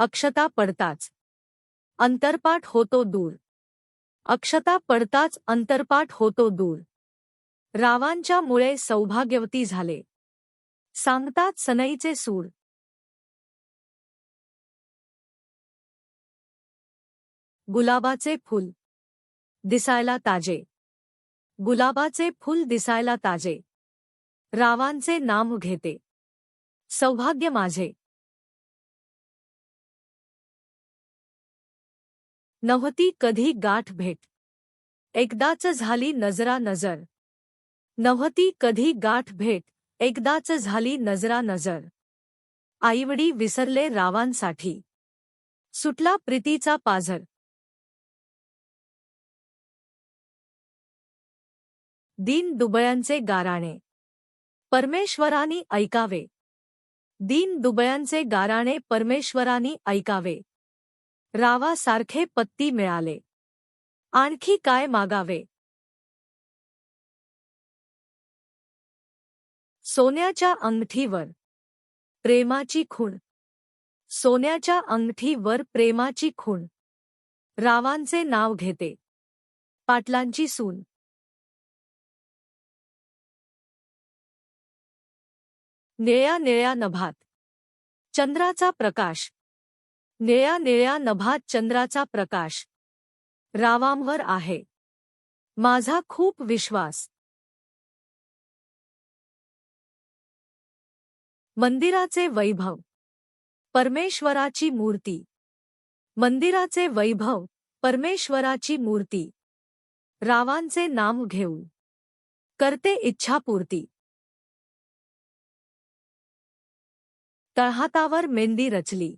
अक्षता पडताच. अंतरपाठ होतो दूर. अक्षता पडताच अंतरपाठ होतो दूर. रावांच्या मुळे सौभाग्यवती झाले. सांगतात सनईचे सूर. गुलाबाचे फूल. दिसायला ताजे. गुलाबाचे फूल दिसायला ताजे. रावांचे नाम घेते. सौभाग्य माझे. नव्हती कधी गाठ भेट. एकदाच झाली नजरा नजर नव्हती कधी गाठ भेट. एकदाच झाली नजरा नजर आईवडी विसरले रावांसाठी. सुटला प्रीतीचा पाझर. दीन दुबळ्यांचे गाराणे. परमेश्वरानी ऐकावे. दीन दुबळ्यांचे गाराणे परमेश्वरानी ऐकावे. रावासारखे पत्ती मिळाले. आणखी काय मागावे? सोन्याच्या अंगठीवर प्रेमाची खूण. सोन्याच्या अंगठीवर प्रेमाची खूण. रावांचे नाव घेते. पाटलांची सून. निळ्या निळ्या नभात. चंद्राचा प्रकाश. निळ्या निळ्या नभात चंद्राचा प्रकाश. रावांवर आहे. माझा खूप विश्वास. मंदिराचे वैभव. परमेश्वराची मूर्ती. मंदिराचे वैभव, परमेश्वराची मूर्ती. रावांचे नाम घेऊन करते इच्छापूर्ती. तळहातावर मेंदी रचली.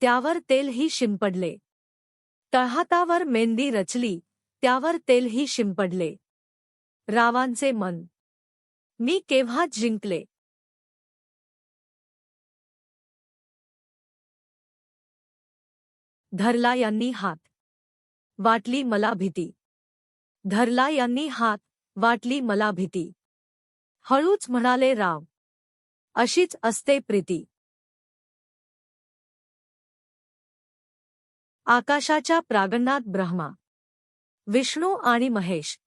त्यावर तेलही शिंपडले. तळहातावर मेंदी रचली त्यावर तेलही शिंपडले. रावांचे मन. मी केव्हा जिंकले? धरला यांनी हात. वाटली मला भीती. धरला यांनी हात वाटली मला भीती. हळूच म्हणाले राव. अशीच असते प्रीती. आकाशाच्या प्रागण्यात ब्रह्मा विष्णू आणि महेश.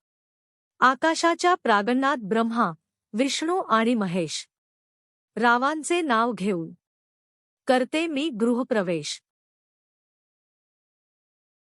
आकाशाच्या प्रागण्यात ब्रह्मा विष्णू आणि महेश. रावांचे नाव घेऊन करते मी गृहप्रवेश.